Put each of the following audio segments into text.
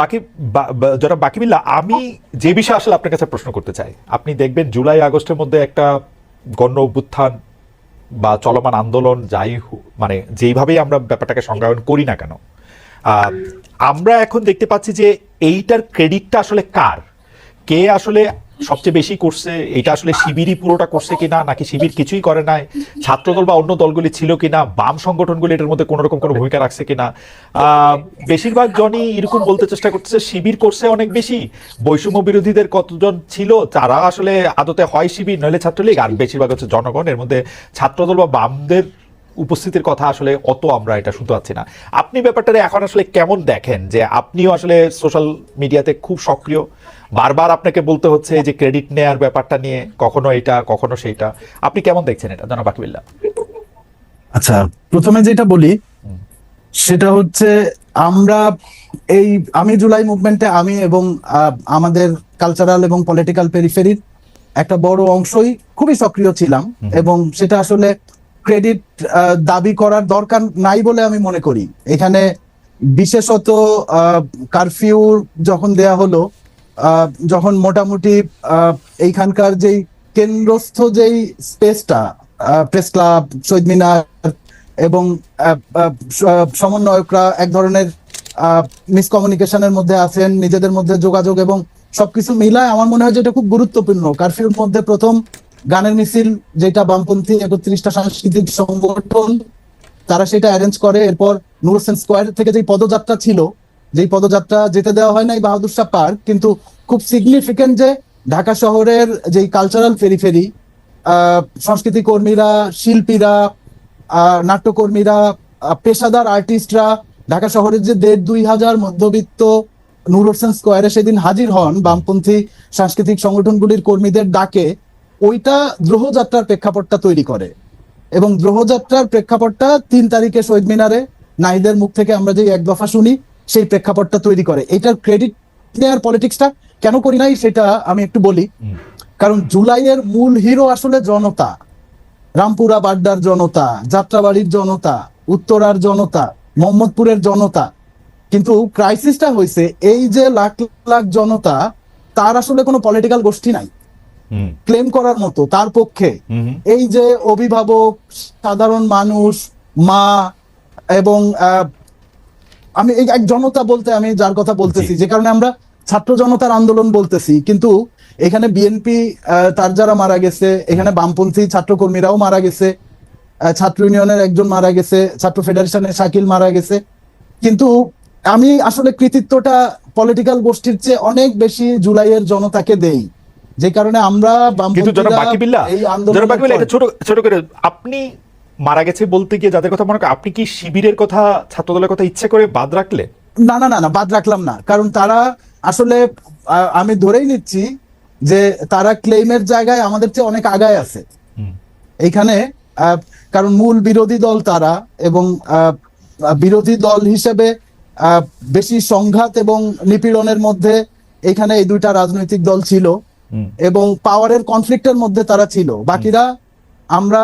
বাকি যারা বাকি বিল্লা আমি যে বিষয়ে আসলে আপনার কাছে প্রশ্ন করতে চাই, আপনি দেখবেন জুলাই, আগস্টের মধ্যে একটা গণ অভ্যুত্থান বা চলমান আন্দোলন যাই মানে যেইভাবেই আমরা ব্যাপারটাকে সংজ্ঞায়ন করি না কেন আমরা এখন দেখতে পাচ্ছি যে এইটার ক্রেডিটটা আসলে কার? কে আসলে সবচেয়ে বেশি করছে, এটা আসলে শিবিরই পুরোটা করছে কিনা, নাকি শিবির কিছুই করে নাই, ছাত্রদল বা অন্য দলগুলি ছিল কিনা, বাম সংগঠনগুলি এটার মধ্যে কোনোরকম কোনো ভূমিকা রাখছে কিনা। বেশিরভাগ জনই এরকম বলতে চেষ্টা করতেছে, শিবির করছে অনেক বেশি। বৈষম্য বিরোধীদের কতজন ছিল, তারা আসলে আদতে হয় শিবির, নইলে ছাত্রলীগ, আর বেশিরভাগ হচ্ছে জনগণ। এর মধ্যে ছাত্রদল বা বামদের উপস্থিতির কথা আসলে অত আমরা এটা শুনতে পাচ্ছি না। আপনি ব্যাপারটা এখন আসলে কেমন দেখেন? যে আপনিও আসলে সোশ্যাল মিডিয়াতে খুব সক্রিয় বারবার আপনাকে বলতে হচ্ছে যে ক্রেডিট নেয়ার ব্যাপারটা নিয়ে কখনো এটা কখনো সেইটা। আপনি কেমন দেখছেন এটা? জনাব বাকিবিল্লা আচ্ছা প্রথমে যেটা বলি সেটা হচ্ছে আমরা এই আমি জুলাই মুভমেন্টে আমি এবং আমাদের কালচারাল এবং পলিটিক্যাল পেরিফেরির একটা বড় অংশই খুবই সক্রিয় ছিলাম এবং সেটা আসলে ক্রেডিট দাবি করার দরকার নাই বলে আমি মনে করি। এখানে বিশেষত কারফিউ যখন দেয়া হলো যখন মোটামুটি এইখানকার যেই কেন্দ্রস্থ যেই স্পেসটা প্রেস ক্লাব, শহীদ মিনার এবং সমন্বয়করা এক ধরনের মিসকমিউনিকেশনের মধ্যে আছেন, নিজেদের মধ্যে যোগাযোগ এবং সবকিছু মিলায় আমার মনে হয় যে এটা খুব গুরুত্বপূর্ণ। কারফিউর মধ্যে প্রথম গানের মিছিল, যেটা বামপন্থী একত্রিশটা সাংস্কৃতিক সংগঠন, তারা সেটা অ্যারেঞ্জ করে। এরপর নুর হোসেন স্কোয়ার থেকে যে পদযাত্রা ছিল যেই পদযাত্রা যেতে দেওয়া হয় নাই বাহাদুর শাহ পার্ক, কিন্তু খুব সিগনিফিকেন্ট যে ঢাকা শহরের যেই কালচারাল ফেরিফেরি সংস্কৃতি কর্মীরা, শিল্পীরা নাট্যকর্মীরা পেশাদার আর্টিস্টরা ঢাকা শহরের যে দেড় দুই হাজার মধ্যবিত্ত নূর হোসেন স্কোয়ারে সেদিন হাজির হন বামপন্থী সাংস্কৃতিক সংগঠনগুলির কর্মীদের ডাকে, ওইটা দ্রোহযাত্রার প্রেক্ষাপটটা তৈরি করে। এবং দ্রোহযাত্রার প্রেক্ষাপটটা তিন তারিখে শহীদ মিনারে নাইদের মুখ থেকে আমরা যে এক দফা শুনি সেই প্রেক্ষাপটটা তৈরি করে। এটার ক্রেডিট নেওয়ার পলিটিক্সটা কেন করি নাই সেটা আমি একটু বলি। কারণ জুলাইয়ের মূল হিরো আসলে জনতা। রামপুরা বাড্ডার জনতা যাত্রাবাড়ির জনতা উত্তরার জনতা মোহাম্মদপুরের জনতা। কিন্তু ক্রাইসিসটা হয়েছে এই যে লাখ লাখ জনতা তার আসলে কোনো পলিটিক্যাল গোষ্ঠী নাই। ক্লেম করার মতো তার পক্ষে। এই যে অভিভাবক সাধারণ মানুষ মা এবং আহ, আমি এক জনতা বলতে আমি যার কথা বলতেছি যে কারণে আমরা ছাত্র জনতার আন্দোলন বলতেছি কিন্তু এখানে বিএনপি তার যারা মারা গেছে এখানে বামপন্থী ছাত্র কর্মীরাও মারা গেছে ছাত্র ইউনিয়নের একজন মারা গেছে ছাত্র ফেডারেশনের শাকিল মারা গেছে। কিন্তু আমি আসলে কৃতিত্বটা পলিটিক্যাল গোষ্ঠীর চেয়ে অনেক বেশি জুলাইয়ের জনতাকে দেই। যে কারণে আমরা এই এটা ছোট ছোট করে আপনি মারা গেছে বলতে গিয়ে যাদের কথা মনে করেন আপনি কি শিবিরের কথা ছাত্রদলের কথা ইচ্ছে করে বাদ রাখলে? না না না না বাদ রাখলাম না। কারণ তারা আসলে আমি ধরেই নিচ্ছি যে তারা ক্লেইমের জায়গায় আমাদের চেয়ে অনেক আগায় আছে। এইখানে কারণ মূল বিরোধী দল তারা এবং বিরোধী দল হিসেবে বেশি সংঘাত এবং নিপীড়নের মধ্যে এখানে এই দুইটা রাজনৈতিক দল ছিল এবং পাওয়ারের কনফ্লিক্টের মধ্যে তারা ছিল। বাকিরা আমরা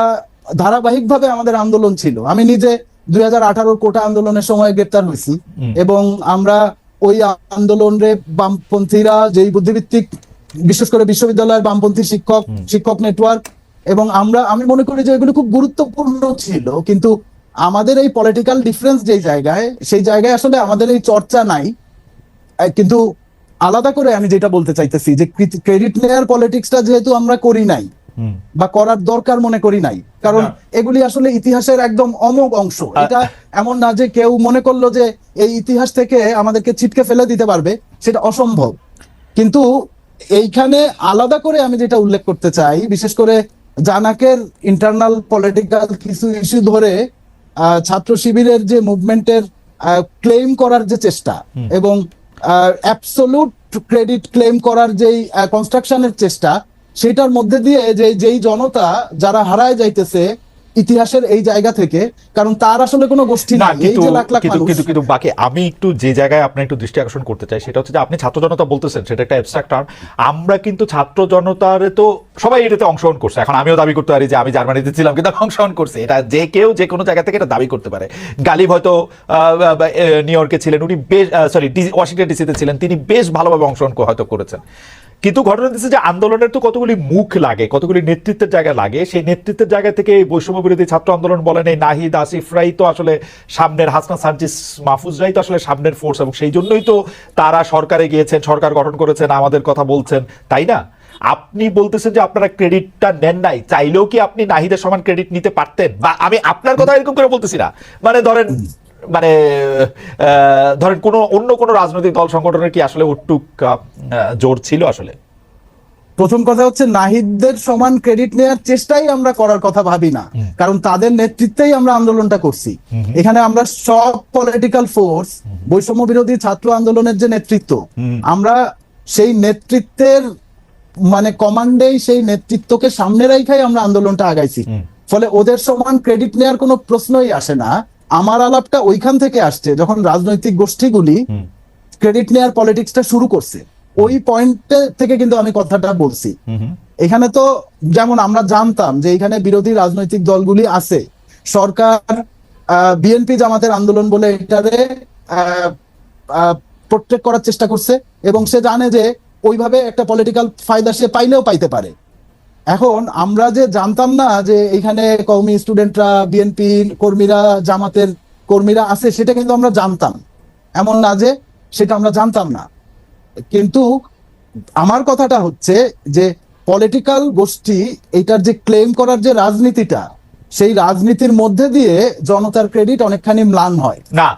ধারাবাহিকভাবে আমাদের আন্দোলন ছিল। আমি নিজে দুই হাজার কোটা আন্দোলনের সময় গ্রেপ্তার হয়েছি এবং আমরা ওই আন্দোলনে বামপন্থীরা যেই বুদ্ধিভিত্তিক বিশেষ করে বিশ্ববিদ্যালয়ের বামপন্থী শিক্ষক শিক্ষক নেটওয়ার্ক এবং আমরা আমি মনে করি যে এগুলো খুব গুরুত্বপূর্ণ ছিল। কিন্তু আমাদের এই পলিটিক্যাল ডিফারেন্স যেই জায়গায় সেই জায়গায় আসলে আমাদের এই চর্চা নাই। কিন্তু আলাদা করে আমি যেটা বলতে চাইতেছি যে ক্রেডিট নেয়ার পলিটিক্সটা যেহেতু আমরা করি নাই। বা করার দরকার মনে করি নাই। কারণ এগুলি আসলে ইতিহাসের একদম অমোঘ অংশ। এটা এমন না যে কেউ মনে করল যে এই ইতিহাস থেকে আমাদেরকে ছিটকে ফেলে দিতে পারবে সেটা অসম্ভব। কিন্তু এইখানে আলাদা করে আমি যেটা উল্লেখ করতে চাই বিশেষ করে জানাকের ইন্টারনাল পলিটিক্যাল কিছু ইস্যু ধরে আহ, ছাত্র শিবিরের যে মুভমেন্টের ক্লেম করার যে চেষ্টা এবং অ্যাবসোলুট ক্রেডিট ক্লেম করার যেই কনস্ট্রাকশনের চেষ্টা সেটার মধ্যে দিয়ে যে যেই জনতা যারা হারায় যাইতেছে ইতিহাসের এই জায়গা থেকে কারণ তার আসলে কোনো গোষ্ঠী না এই কিন্তু যে লাখ লাখ কিন্তু মানুষ। কিন্তু কিন্তু বাকি আমি একটু যে জায়গায় আপনার একটু দৃষ্টি আকর্ষণ করতে চাই সেটা হচ্ছে যে আপনি ছাত্র জনতা বলতেছেন সেটা একটা অ্যাবস্ট্রাক্ট টার্ম আমরা কিন্তু ছাত্র জনতার তো সবাই এটাতে অংশগ্রহণ করছে। এখন আমিও দাবি করতে পারি যে আমি জার্মানিতে ছিলাম কিন্তু অংশগ্রহণ করছে। এটা যে কেউ যে কোনো জায়গা থেকে এটা দাবি করতে পারে। গালিব হয়তো আহ, নিউ ইয়র্কে ছিলেন উনি বেশ সরি ওয়াশিংটন ডিসিতে ছিলেন তিনি বেশ ভালোভাবে অংশগ্রহণ হয়তো করেছেন। কিন্তু ঘটনা হচ্ছে যে আন্দোলনের তো কতগুলি মুখ লাগে, কতগুলি নেতৃত্বের জায়গা লাগে। সেই নেতৃত্বের জায়গা থেকে এই বৈষম্য বিরোধী ছাত্র আন্দোলন বলেন এই নাহিদ আসিফরাই তো আসলে সামনের হাসনা সার্জিস মাহফুজরাই তো আসলে সামনের ফোর্স এবং সেই জন্যই তো তারা সরকারে গিয়েছেন, সরকার গঠন করেছেন, আমাদের কথা বলছেন, তাই না? আপনি বলতেছেন যে আপনারা ক্রেডিটটা নেন নাই, চাইলেও কি আপনি নাহিদের সমান ক্রেডিট নিতে পারতেন? বা আমি আপনার কথা এরকম করে বলতেছি না। মানে ধরেন মানে আহ, ধরেন কোনো অন্য কোনো রাজনৈতিক দল সংগঠনের কি আসলে উট্টুক জোর ছিল আসলে? প্রথম কথা হচ্ছে নাহিদদের সমান ক্রেডিট নেওয়ার চেষ্টাই আমরা করার কথা ভাবি না। কারণ তাদের নেতৃত্বেই আমরা আন্দোলনটা করছি। এখানে আমরা সব পলিটিক্যাল ফোর্স বৈষম্য বিরোধী ছাত্র আন্দোলনের যে নেতৃত্ব আমরা সেই নেতৃত্বের মানে কমান্ডেই সেই নেতৃত্বকে সামনে রেখাই আমরা আন্দোলনটা আগাইছি। ফলে ওদের সমান ক্রেডিট নেওয়ার কোনো প্রশ্নই আসে না। আমার আলাপটা ওইখান থেকে আসছে যখন রাজনৈতিক গোষ্ঠীগুলি ক্রেডিট নেয়ার পলিটিক্সটা শুরু করছে। ওই পয়েন্ট থেকে কিন্তু আমি কথাটা বলছি। এখানে তো যেমন আমরা জানতাম যে এখানে বিরোধী রাজনৈতিক দলগুলি আছে। সরকার বিএনপি জামাতের আন্দোলন বলে এটারে প্রোটেক্ট করার চেষ্টা করছে এবং সে জানে যে ওইভাবে একটা পলিটিক্যাল ফায়দা সে পাইলেও পাইতে পারে। এখন আমরা যে জানতাম না যে এখানে কওমি স্টুডেন্টরা, বিএনপি কর্মীরা, জামাতের কর্মীরা আছে, সেটা কিন্তু আমরা জানতাম। এমন না যে সেটা আমরা জানতাম না। কিন্তু আমার কথাটা হচ্ছে যে পলিটিক্যাল গোষ্ঠী, এটার যে ক্লেম করার যে রাজনীতিটা, সেই রাজনীতির মধ্যে দিয়ে জনতার ক্রেডিট অনেকখানি ম্লান হয়। না